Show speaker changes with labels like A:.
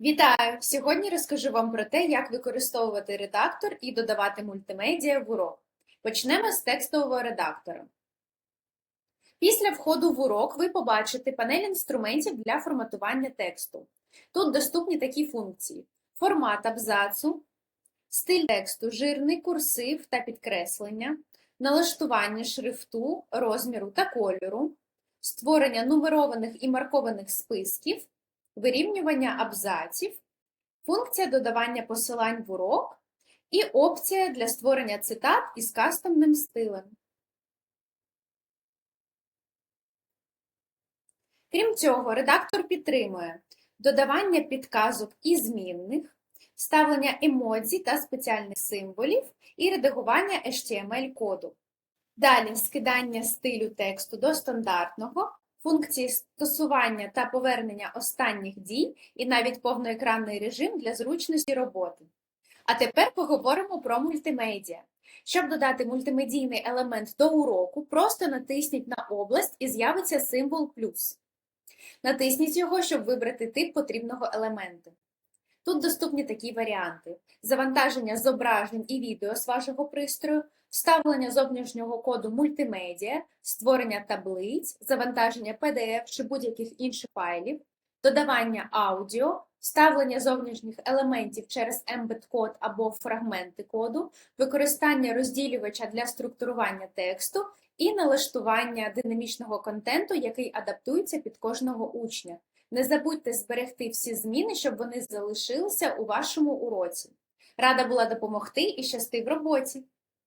A: Вітаю! Сьогодні розкажу вам про те, як використовувати редактор і додавати мультимедіа в урок. Почнемо з текстового редактора. Після входу в урок ви побачите панель інструментів для форматування тексту. Тут доступні такі функції: формат абзацу, стиль тексту, жирний курсив та підкреслення, налаштування шрифту, розміру та кольору, створення нумерованих і маркованих списків вирівнювання абзаців, функція додавання посилань в урок і опція для створення цитат із кастомним стилем. Крім цього, редактор підтримує додавання підказок і змінних, ставлення емодзі та спеціальних символів і редагування HTML-коду. Далі скидання стилю тексту до стандартного, функції стосування та повернення останніх дій і навіть повноекранний режим для зручності роботи. А тепер поговоримо про мультимедіа. Щоб додати мультимедійний елемент до уроку, просто натисніть на область і з'явиться символ плюс. Натисніть його, щоб вибрати тип потрібного елементу. Тут доступні такі варіанти: завантаження зображень і відео з вашого пристрою, вставлення зовнішнього коду мультимедіа, створення таблиць, завантаження PDF чи будь-яких інших файлів, додавання аудіо, вставлення зовнішніх елементів через embed-код або фрагменти коду, використання розділювача для структурування тексту і налаштування динамічного контенту, який адаптується під кожного учня. Не забудьте зберегти всі зміни, щоб вони залишилися у вашому уроці. Рада була допомогти і щасти в роботі!